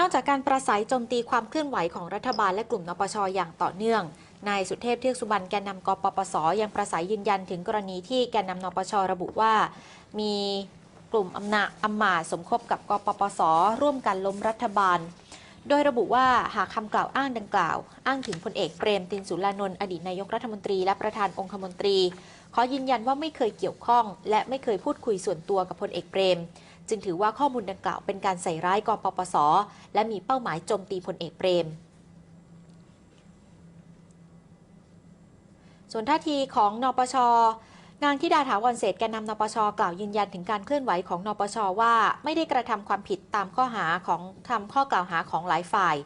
นอกจากการประสัยโจมตีความเคลื่อนไหวของรัฐบาลและกลุ่มนปชอย่างต่อเนื่องนายสุเทพเทือกสุบรรณแกนนำกปปส ยังประสัยยืนยันถึงกรณีที่แกนนำนปชระบุว่า มีกลุ่มอำนาจอำมาสมคบกับกปปส ร่วมกันล้มรัฐบาล โดยระบุว่าหากคำกล่าวอ้างดังกล่าว อ้างถึงพลเอกเปรมตินสุรานนท์อดีตนายกรัฐมนตรีและประธานองคมนตรี ขอยืนยันว่าไม่เคยเกี่ยวข้อง และไม่เคยพูดคุยส่วนตัวกับพลเอกเปรม จึงถือว่าข้อมูลดังกล่าวเป็นการใส่ร้ายกปปส และมีเป้าหมายโจมตีพลเอกเปรม ส่วนท่าทีของนปชนางธิดาถาวรเศษแกนนำนปชกล่าวยืนยันถึงการเคลื่อนไหวของนปชว่าไม่ได้กระทำความผิดตามข้อหาของทำข้อกล่าวหาของหลายฝ่าย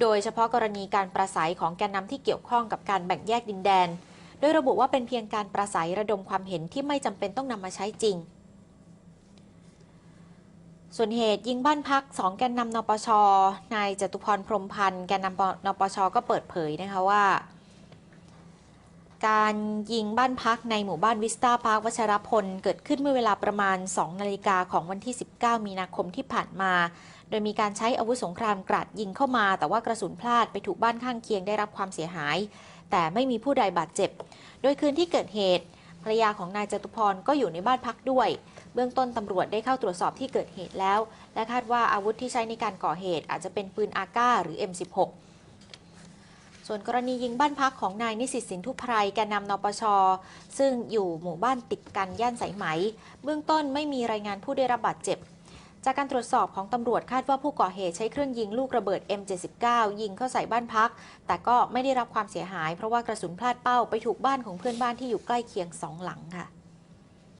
โดยเฉพาะกรณีการประสัยของแกนนำที่เกี่ยวข้องกับการแบ่งแยกดินแดน โดยระบุว่าเป็นเพียงการประสัยระดมความเห็นที่ไม่จำเป็นต้องนำมาใช้จริง ส่วนเหตุยิงบ้านพักสองแกนนำนปช นายจตุพรพรมพันธ์แกนนำนปชก็เปิดเผยนะคะว่า การยิงบ้านพักในหมู่บ้านวิสตาพาร์ควัชรพล เกิดขึ้นเมื่อเวลาประมาณ 2 นาฬิกาของวันที่ 19 มีนาคมที่ผ่านมา โดยมีการใช้อาวุธสงครามกราดยิงเข้ามา แต่ว่ากระสุนพลาดไปถูกบ้านข้างเคียงได้รับความเสียหาย แต่ไม่มีผู้ใดบาดเจ็บ โดยคืนที่เกิดเหตุภรรยาของนายจตุพรก็อยู่ในบ้านพักด้วย บื้องต้นตำรวจได้เข้าตรวจสอบที่เกิดเหตุแล้ว และคาดว่าอาวุธที่ใช้ในการก่อเหตุ อาจจะเป็นปืนอาก้าหรือ M16 ส่วนกรณียิงบ้านพักของนายนิสิตสินทุพไพรแกนนำนปช ซึ่งอยู่หมู่บ้านติดกันย่านสายไหม เบื้องต้นไม่มีรายงานผู้ได้รับบาดเจ็บ จากการตรวจสอบของตำรวจคาดว่าผู้ก่อเหตุใช้เครื่องยิงลูกระเบิด M79 ยิงเข้าใส่บ้านพัก แต่ก็ไม่ได้รับความเสียหาย เพราะว่ากระสุนพลาดเป้าไปถูกบ้านของเพื่อนบ้านที่อยู่ใกล้เคียงสองหลังค่ะ